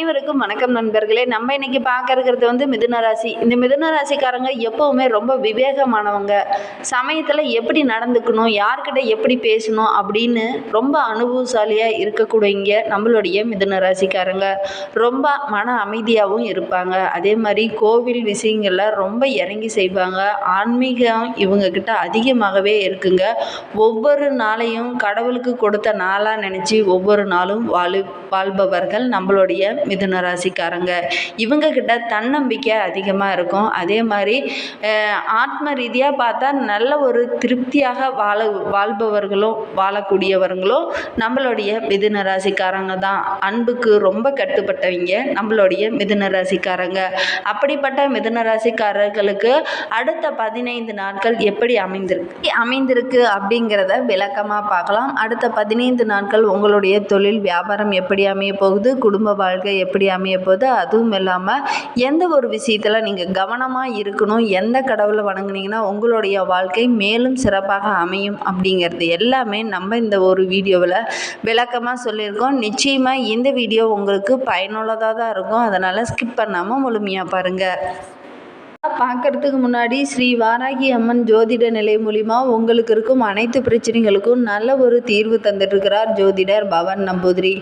அனைவருக்கும் வணக்கம் நண்பர்களே. நம்ம இன்னைக்கு பார்க்க இருக்கிறது வந்து மிதுன ராசி. இந்த மிதுன ராசிக்காரங்க எப்பவுமே ரொம்ப விவேகமானவங்க. சமயத்தில் எப்படி நடந்துக்கணும் யார்கிட்ட எப்படி பேசணும் அப்படின்னு ரொம்ப அனுபவசாலியாக இருக்கக்கூடியங்க நம்மளுடைய மிதுன ராசிக்காரங்க. ரொம்ப மன அமைதியாகவும் இருப்பாங்க. அதே மாதிரி கோவில் விஷயங்கள்ல ரொம்ப இறங்கி செய்வாங்க. ஆன்மீகம் இவங்க கிட்ட அதிகமாகவே இருக்குங்க. ஒவ்வொரு நாளையும் கடவுளுக்கு கொடுத்த நாளாக நினச்சி ஒவ்வொரு நாளும் வாழு வாழ்பவர்கள் நம்மளுடைய மிதுன ராசிக்காரங்க. இவங்க கிட்ட தன்னம்பிக்கை அதிகமாக இருக்கும். அதே மாதிரி ஆத்ம ரீதியாக பார்த்தா நல்ல ஒரு திருப்தியாக வாழ வாழ்பவர்களும் வாழக்கூடியவர்களும் நம்மளுடைய மிதுன ராசிக்காரங்க தான். அன்புக்கு ரொம்ப கட்டுப்பட்டவங்க நம்மளுடைய மிதுன ராசிக்காரங்க. அப்படிப்பட்ட மிதுன ராசிக்காரர்களுக்கு அடுத்த பதினைந்து நாட்கள் எப்படி அமைந்திருக்கு அமைந்திருக்கு அப்படிங்கிறத விளக்கமாக பார்க்கலாம். அடுத்த பதினைந்து நாட்கள் உங்களுடைய தொழில் வியாபாரம் எப்படி அமைய போகுது குடும்ப வாழ்க்கை எப்படி அமைய போகுது அதுவும் இல்லாமல் எந்த ஒரு விஷயத்தில் நீங்கள் கவனமாக இருக்கணும் எந்த கடவுளை வணங்குனீங்கன்னா உங்களுடைய வாழ்க்கை மேலும் சிறப்பாக அமையும் அப்படிங்கிறது எல்லாமே நம்ம இந்த ஒரு வீடியோவில் விளக்கமாக சொல்லியிருக்கோம். நிச்சயமாக இந்த வீடியோ உங்களுக்கு பயனுள்ளதாக தான் இருக்கும். அதனால் ஸ்கிப் பண்ணாமல் முழுமையாக பாருங்கள் பார்க்கறதுக்கு முன்னாடி ஸ்ரீ வாராகி அம்மன் ஜோதிட நிலை மூலிமா உங்களுக்கு இருக்கும் அனைத்து பிரச்சனைகளுக்கும் நல்ல ஒரு தீர்வு தந்துட்டுருக்கிறார் ஜோதிடர் பவன் நம்பூதிரி.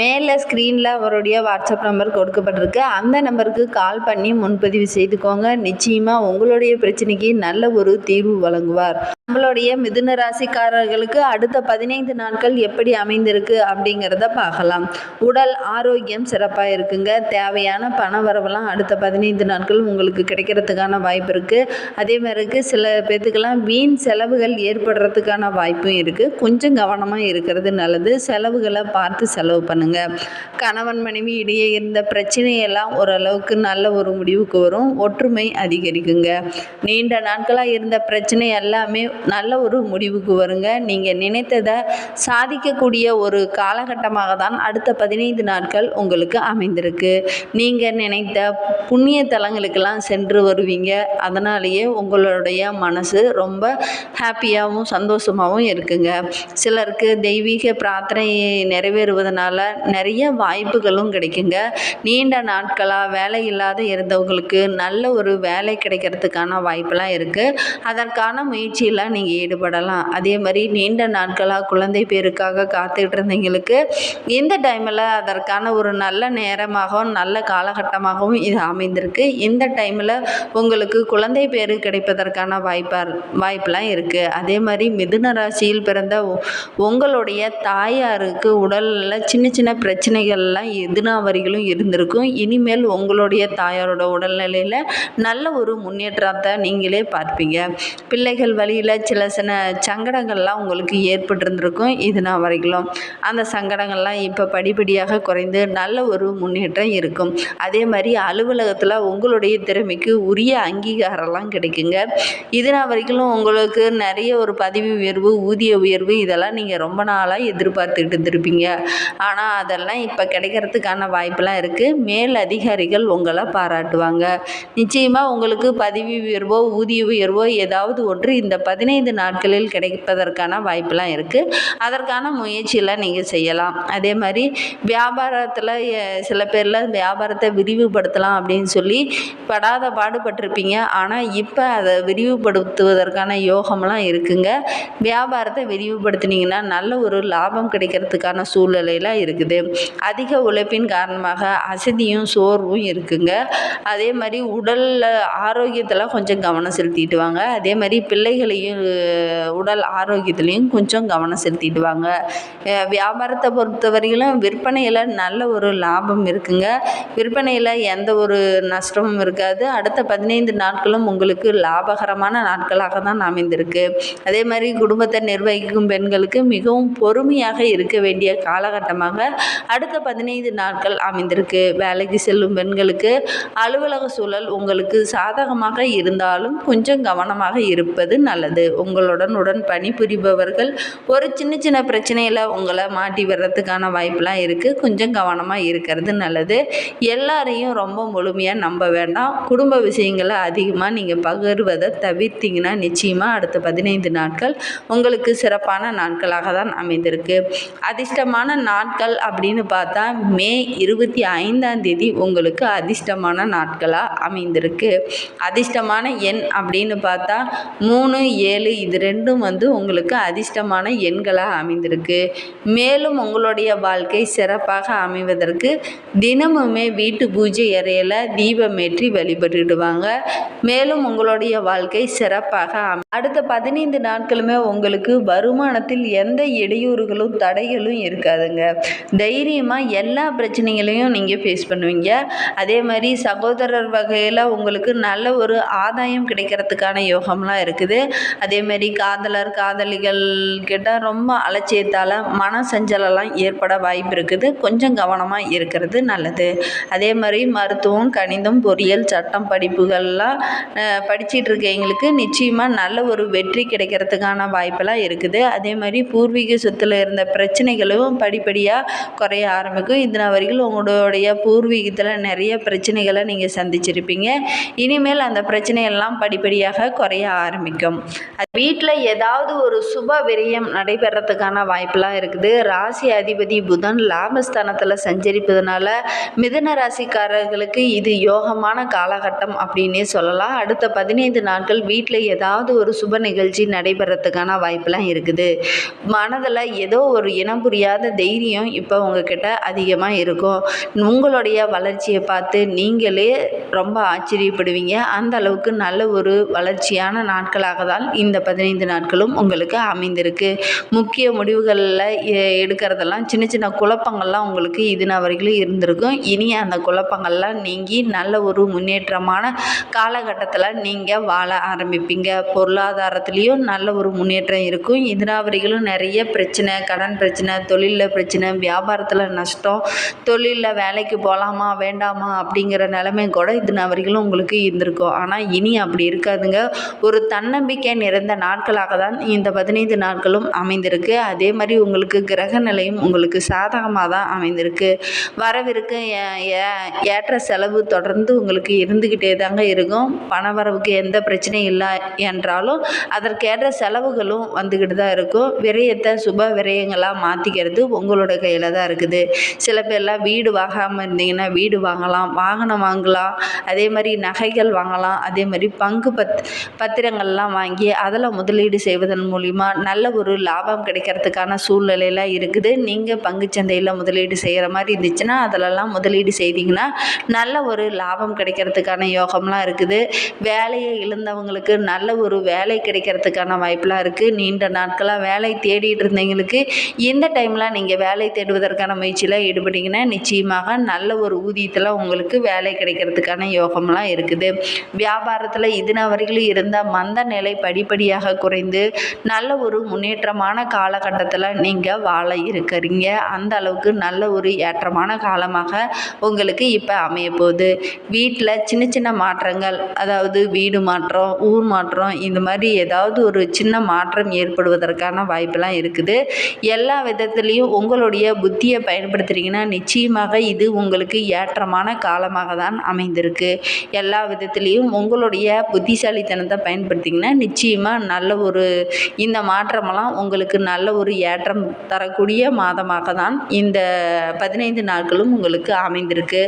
மேலே ஸ்க்ரீனில் அவருடைய வாட்ஸ்அப் நம்பர் கொடுக்கப்பட்டிருக்கு. அந்த நம்பருக்கு கால் பண்ணி முன்பதிவு செய்துக்கோங்க. நிச்சயமாக உங்களுடைய பிரச்சனைக்கு நல்ல ஒரு தீர்வு வழங்குவார். நம்மளுடைய மிதுன ராசிக்காரர்களுக்கு அடுத்த பதினைந்து நாட்கள் எப்படி அமைந்திருக்கு அப்படிங்கிறத பார்க்கலாம். உடல் ஆரோக்கியம் சிறப்பாக இருக்குங்க. தேவையான பண வரவெல்லாம் அடுத்த பதினைந்து நாட்கள் உங்களுக்கு கிடைக்கிறதுக்கான வாய்ப்பு இருக்குது அதே மாதிரிக்கு சில பேர்த்துக்கெல்லாம் வீண் செலவுகள் ஏற்படுறதுக்கான வாய்ப்பும் இருக்குது கொஞ்சம் கவனமாக இருக்கிறது நல்லது. செலவுகளை பார்த்து செலவு பண்ணுங்கள் கணவன் மனைவி இடையே இருந்த பிரச்சனையெல்லாம் ஓரளவுக்கு நல்ல ஒரு முடிவுக்கு வரும். ஒற்றுமை அதிகரிக்குங்க. நீண்ட நாட்களாக இருந்த பிரச்சனை எல்லாமே நல்ல ஒரு முடிவுக்கு வருங்க. நீங்கள் நினைத்ததை சாதிக்கக்கூடிய ஒரு காலகட்டமாக தான் அடுத்த பதினைந்து நாட்கள் உங்களுக்கு அமைந்திருக்கு. நீங்கள் நினைத்த புண்ணிய தலங்களுக்கெல்லாம் சென்று வருவீங்க. அதனாலேயே உங்களுடைய மனசு ரொம்ப ஹாப்பியாகவும் சந்தோஷமாகவும் இருக்குங்க. சிலருக்கு தெய்வீக பிரார்த்தனை நிறைவேறுவதனால நிறைய வாய்ப்புகளும் கிடைக்குங்க. நீண்ட நாட்களாக வேலை இல்லாத இருந்தவங்களுக்கு நல்ல ஒரு வேலை கிடைக்கிறதுக்கான வாய்ப்பெல்லாம் இருக்குது அதற்கான முயற்சியில் நீங்கள் ஈடுபடலாம். அதே மாதிரி நீண்ட நாட்களாக குழந்தை பேருக்காக காத்துக்கிட்டு இருந்தவங்களுக்கு இந்த டைமில் அதற்கான ஒரு நல்ல நேரமாகவும் நல்ல காலகட்டமாகவும் இது அமைந்திருக்கு. இந்த டைமில் உங்களுக்கு குழந்தை பேரு கிடைப்பதற்கான வாய்ப்பாக வாய்ப்பெலாம் இருக்குது அதே மாதிரி மிதுன ராசியில் பிறந்த உங்களுடைய தாயாருக்கு உடலில் சின்ன சின்ன பிரச்சனைகள்லாம் எதுனா வரிகளும் இருந்திருக்கும். இனிமேல் உங்களுடைய தாயாரோட உடல்நிலையில் நல்ல ஒரு முன்னேற்றத்தை நீங்களே பார்ப்பீங்க. பிள்ளைகள் வழியில் சில சில சங்கடங்கள்லாம் உங்களுக்கு ஏற்பட்டிருந்திருக்கும். நான் வரைக்கும். அந்த சங்கடங்கள்லாம் இப்போ படிப்படியாக குறைந்து நல்ல ஒரு முன்னேற்றம் இருக்கும். அதே மாதிரி அலுவலகத்தில் உங்களுடைய திறமைக்கு உரிய அங்கீகாரம்லாம் கிடைக்குங்க. இது நான் வரைக்கும் உங்களுக்கு நிறைய ஒரு பதவி உயர்வு ஊதிய உயர்வு இதெல்லாம் நீங்கள் ரொம்ப நாளாக எதிர்பார்த்துக்கிட்டு இருந்திருப்பீங்க. ஆனால் அதெல்லாம் இப்போ கிடைக்கிறதுக்கான வாய்ப்பெல்லாம் இருக்குது மேல் அதிகாரிகள் உங்களை பாராட்டுவாங்க. நிச்சயமாக உங்களுக்கு பதவி உயர்வோ ஊதிய உயர்வோ ஏதாவது ஒன்று இந்த பதினைந்து நாட்களில் கிடைப்பதற்கான வாய்ப்பெல்லாம் இருக்குது அதற்கான முயற்சியெல்லாம் நீங்கள் செய்யலாம். அதே மாதிரி வியாபாரத்தில் சில பேரில் வியாபாரத்தை விரிவுபடுத்தலாம் அப்படின்னு சொல்லி படாத பாடுபட்டிருப்பீங்க. ஆனால் இப்போ அதை விரிவுபடுத்துவதற்கான யோகம்லாம் இருக்குங்க. வியாபாரத்தை விரிவுபடுத்தினீங்கன்னா நல்ல ஒரு லாபம் கிடைக்கிறதுக்கான சூழ்நிலையெல்லாம் இருக்குது. அதிக உழைப்பின் காரணமாக அசதியும் சோர்வும் இருக்குங்க. அதே மாதிரி உடலில் ஆரோக்கியத்தில் கொஞ்சம் கவனம் செலுத்திட்டு வாங்க. அதே மாதிரி பிள்ளைகளையும் உடல் ஆரோக்கியத்துலேயும் கொஞ்சம் கவனம் செலுத்திடுவாங்க. வியாபாரத்தை பொறுத்த வியாபாரத்தை பொறுத்தவரையிலும் விற்பனையில் நல்ல ஒரு லாபம் இருக்குங்க. விற்பனையில் எந்த ஒரு நஷ்டமும் இருக்காது. அடுத்த பதினைந்து நாட்களும் உங்களுக்கு லாபகரமான நாட்களாக தான் அமைந்திருக்கு. அதே மாதிரி குடும்பத்தை நிர்வகிக்கும் பெண்களுக்கு மிகவும் பொறுமையாக இருக்க வேண்டிய காலகட்டமாக அடுத்த பதினைந்து நாட்கள் அமைந்திருக்கு. வேலைக்கு செல்லும் பெண்களுக்கு அலுவலக சூழல் உங்களுக்கு சாதகமாக இருந்தாலும் கொஞ்சம் கவனமாக இருப்பது நல்லது. உங்களுடன் உடன் பணிபுரிபவர்கள் ஒரு சின்ன சின்ன பிரச்சனையில் உங்களை மாட்டி வர்றதுக்கான வாய்ப்பெலாம் இருக்குது கொஞ்சம் கவனமாக இருக்கிறது நல்லது. எல்லாரையும் ரொம்ப முழுமையாக நம்ப வேண்டாம். குடும்ப விஷயங்களை அதிகமாக நீங்கள் பகிர்வதை தவிர்த்திங்கன்னா நிச்சயமாக அடுத்த பதினைந்து நாட்கள் உங்களுக்கு சிறப்பான நாட்களாக தான் அமைந்திருக்கு. அதிர்ஷ்டமான நாட்கள் அப்படின்னு பார்த்தா மே இருபத்தி ஐந்தாம் தேதி உங்களுக்கு அதிர்ஷ்டமான நாட்களாக அமைந்திருக்கு. அதிர்ஷ்டமான எண் அப்படின்னு பார்த்தா மூணு ஏழு இது ரெண்டும் வந்து உங்களுக்கு அதிர்ஷ்டமான எண்களாக அமைந்திருக்கு. மேலும் உங்களுடைய வாழ்க்கை சிறப்பாக அமைவதற்கு தினமுமே வீட்டு பூஜை அறையில் தீபமேற்றி வழிபட்டுடுவாங்க. மேலும் உங்களுடைய வாழ்க்கை சிறப்பாக அடுத்த பதினைந்து நாட்களுமே உங்களுக்கு வருமானத்தில் எந்த இடையூறுகளும் தடைகளும் இருக்காதுங்க. தைரியமாக எல்லா பிரச்சனைகளையும் நீங்கள் ஃபேஸ் பண்ணுவீங்க. அதே மாதிரி சகோதரர் வகையில் உங்களுக்கு நல்ல ஒரு ஆதாயம் கிடைக்கிறதுக்கான யோகம்லாம் இருக்குது. அதேமாரி காதலர் காதலிகள் கிட்ட ரொம்ப அலட்சியத்தால் மன சஞ்சலம்லாம் ஏற்பட வாய்ப்பு இருக்குது. கொஞ்சம் கவனமாக இருக்கிறது நல்லது. அதே மாதிரி மருத்துவம் கணிதம் பொறியியல் சட்டம் படிப்புகள்லாம் படிச்சிட்டு இருக்கவங்களுக்கு நிச்சயமாக நல்ல ஒரு வெற்றி கிடைக்கிறதுக்கான வாய்ப்பெல்லாம் இருக்குது. அதே மாதிரி பூர்வீக சொத்தில் இருந்த பிரச்சனைகளும் படிப்படியாக குறைய ஆரம்பிக்கும். இதனால் வரைக்கும் உங்களுடைய பூர்வீகத்தில் நிறைய பிரச்சனைகளை நீங்கள் சந்திச்சிருப்பீங்க. இனிமேல் அந்த பிரச்சனையெல்லாம் படிப்படியாக குறைய ஆரம்பிக்கும். வீட்டில் ஏதாவது ஒரு சுப விரயம் நடைபெறத்துக்கான வாய்ப்பெலாம் இருக்குது. ராசி அதிபதி புதன் லாபஸ்தானத்தில் சஞ்சரிப்பதனால மிதுன ராசிக்காரர்களுக்கு இது யோகமான காலகட்டம் அப்படின்னே சொல்லலாம். அடுத்த பதினைந்து நாட்கள் வீட்டில் ஏதாவது ஒரு சுப நிகழ்ச்சி நடைபெறத்துக்கான வாய்ப்பெலாம் இருக்குது. மனதில் ஏதோ ஒரு இனம் புரியாத தைரியம் இப்போ உங்ககிட்ட அதிகமாக இருக்கும். உங்களுடைய வளர்ச்சியை பார்த்து நீங்களே ரொம்ப ஆச்சரியப்படுவீங்க. அந்த அளவுக்கு நல்ல ஒரு வளர்ச்சியான நாட்களாக தான் இந்த பதினைந்து நாட்களும் உங்களுக்கு அமைந்திருக்கு. முக்கிய முடிவுகளில் எடுக்கிறதெல்லாம் சின்ன சின்ன குழப்பங்கள்லாம் உங்களுக்கு இது வரைக்கும் இருந்திருக்கும். இனி அந்த குழப்பங்கள்லாம் நீங்கி நல்ல ஒரு முன்னேற்றமான காலகட்டத்தில் நீங்கள் வாழ ஆரம்பிப்பீங்க. பொருளாதாரத்துலேயும் நல்ல ஒரு முன்னேற்றம் இருக்கும். இது நிறைய பிரச்சனை கடன் பிரச்சனை தொழிலில் பிரச்சனை வியாபாரத்தில் நஷ்டம் தொழிலில் வேலைக்கு போகலாமா வேண்டாமா அப்படிங்கிற நிலைமை கூட இது வரைக்கும் உங்களுக்கு இருந்திருக்கும். ஆனால் இனி அப்படி இருக்காதுங்க. ஒரு தன்னம்பிக்கை நிறைந்த நாட்களாக தான் இந்த பதினைந்து நாட்களும் அமைந்திருக்கு. அதே மாதிரி உங்களுக்கு கிரக நிலையும் உங்களுக்கு சாதகமாக தான் அமைந்திருக்கு. வரவிருக்கு ஏற்ற செலவு தொடர்ந்து உங்களுக்கு இருந்துக்கிட்டே தாங்க இருக்கும். பண வரவுக்கு எந்த பிரச்சனையும் இல்லை என்றாலும் அதற்கேற்ற செலவுகளும் வந்துக்கிட்டு தான் இருக்கும். விரயத்தை சுப விரயங்களாக மாற்றிக்கிறது உங்களோட கையில் தான் இருக்குது. சில பேர்லாம் வீடு வாங்காமல் இருந்தீங்கன்னா வீடு வாங்கலாம் வாகனம் வாங்கலாம் அதே மாதிரி நகைகள் வாங்கலாம் அதே மாதிரி பங்கு பத் பத்திரங்கள்லாம் வாங்கி அதில் முதலீடு செய்வதன் மூலிமா நல்ல ஒரு லாபம் கிடைக்கிறதுக்கான சூழ்நிலையெல்லாம் இருக்குது. நீங்கள் பங்குச்சந்தையில் முதலீடு செய்கிற மாதிரி இருந்துச்சுன்னா அதிலெல்லாம் முதலீடு செய்தீங்கன்னா நல்ல ஒரு லாபம் கிடைக்கிறதுக்கான யோகம்லாம் இருக்குது. வேலையை இழந்தவங்களுக்கு நல்ல ஒரு வேலை கிடைக்கிறதுக்கான வாய்ப்பெலாம் இருக்குது நீண்ட நாட்களாக வேலை தேடிட்டு இருந்தவங்களுக்கு இந்த டைமில் நீங்கள் வேலை தேடுவதற்கான முயற்சியில் ஈடுபட்டீங்கன்னா நிச்சயமாக நல்ல ஒரு ஊதியத்தில் உங்களுக்கு வேலை கிடைக்கிறதுக்கான யோகம்லாம் இருக்குது. வியாபாரத்தில் இதுன வரைக்கும் இருந்த மந்த நிலை படிப்படியாக குறைந்து நல்ல ஒரு முன்னேற்றமான காலகட்டத்தில் நீங்கள் வாழ இருக்கிறீங்க. அந்த அளவுக்கு நல்ல ஒரு ஏற்றமான காலமாக உங்களுக்கு இப்போ அமைய போகுது. வீட்டில் சின்ன சின்ன மாற்றங்கள் அதாவது வீடு மாற்றம் ஊர் மாற்றம் இந்த மாதிரி ஏதாவது ஒரு சின்ன மாற்றம் ஏற்படுவதற்கான வாய்ப்பெல்லாம் இருக்குது. எல்லா விதத்துலேயும் உங்களுடைய புத்தியை பயன்படுத்துகிறீங்கன்னா நிச்சயமாக இது உங்களுக்கு ஏற்றமான காலமாக தான் அமைந்திருக்கு. எல்லா விதத்துலேயும் உங்களுடைய புத்திசாலித்தனத்தை பயன்படுத்திங்கன்னா நிச்சயமாக நல்ல ஒரு இந்த மாற்றமெல்லாம் உங்களுக்கு நல்ல ஒரு ஏற்றம் தரக்கூடிய மாதமாக தான் இந்த பதினைந்து நாட்களும் உங்களுக்கு அமைந்திருக்கு.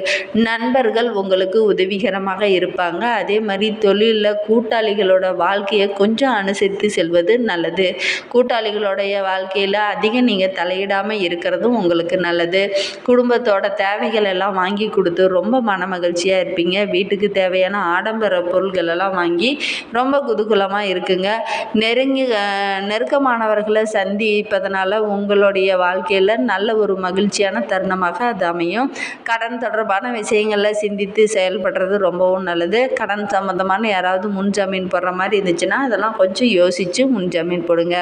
நண்பர்கள் உங்களுக்கு உதவிகரமாக இருப்பாங்க. அதே மாதிரி தொழிலில் கூட்டாளிகளோட வாழ்க்கையை கொஞ்சம் அனுசரித்து செல்வது நல்லது. கூட்டாளிகளுடைய வாழ்க்கையில் அதிகம் நீங்கள் தலையிடாமல் இருக்கிறதும் உங்களுக்கு நல்லது. குடும்பத்தோட தேவைகள் எல்லாம் வாங்கி கொடுத்து ரொம்ப மன மகிழ்ச்சியாக இருப்பீங்க. வீட்டுக்கு தேவையான ஆடம்பர பொருள்கள் எல்லாம் வாங்கி ரொம்ப குதூகலமாக இருக்குங்க. நெருங்கி நெருக்கமானவர்களை சந்திப்பதனால உங்களுடைய வாழ்க்கையில் நல்ல ஒரு மகிழ்ச்சியான தருணமாக அது அமையும். கடன் தொடர்பான விஷயங்களில் சிந்தித்து செயல்படுறது ரொம்பவும் நல்லது. கடன் சம்மந்தமான யாராவது முன்ஜாமீன் போடுற மாதிரி இருந்துச்சுன்னா அதெல்லாம் கொஞ்சம் யோசித்து முன்ஜாமீன் போடுங்க.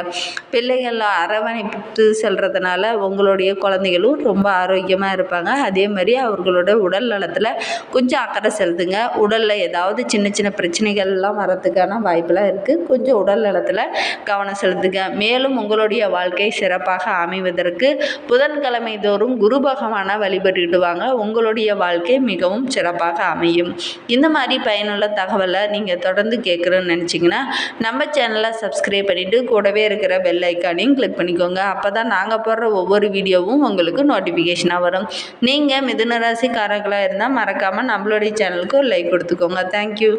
பிள்ளைகள் அரவணைப்பு செல்கிறதுனால உங்களுடைய குழந்தைகளும் ரொம்ப ஆரோக்கியமாக இருப்பாங்க. அதே மாதிரி அவர்களோட உடல் நலத்தில் கொஞ்சம் அக்கறை செலுத்துங்க. உடலில் ஏதாவது சின்ன சின்ன பிரச்சனைகள்லாம் வரத்துக்கான வாய்ப்பெல்லாம் இருக்குது கொஞ்சம் உடல் நலத்தில் கவனம் செலுத்துங்க மேலும் உங்களுடைய வாழ்க்கை சிறப்பாக அமைவதற்கு புதன்கிழமை தோறும் குரு பகவானை வழிபட்டுட்டு வாங்க. உங்களுடைய வாழ்க்கை மிகவும் சிறப்பாக அமையும். இந்த மாதிரி பயனுள்ள தகவலை நீங்கள் தொடர்ந்து கேட்குறோன்னு நினச்சிங்கன்னா நம்ம சேனலை சப்ஸ்கிரைப் பண்ணிவிட்டு கூடவே இருக்கிற பெல் ஐக்கானையும் கிளிக் பண்ணிக்கோங்க. அப்போ தான் நாங்கள் போடுற ஒவ்வொரு வீடியோவும் உங்களுக்கு நோட்டிஃபிகேஷனாக வரும். நீங்கள் மிதுன ராசிக்காரர்களாக இருந்தால் மறக்காமல் நம்மளுடைய சேனலுக்கு ஒரு லைக் கொடுத்துக்கோங்க. தேங்க்யூ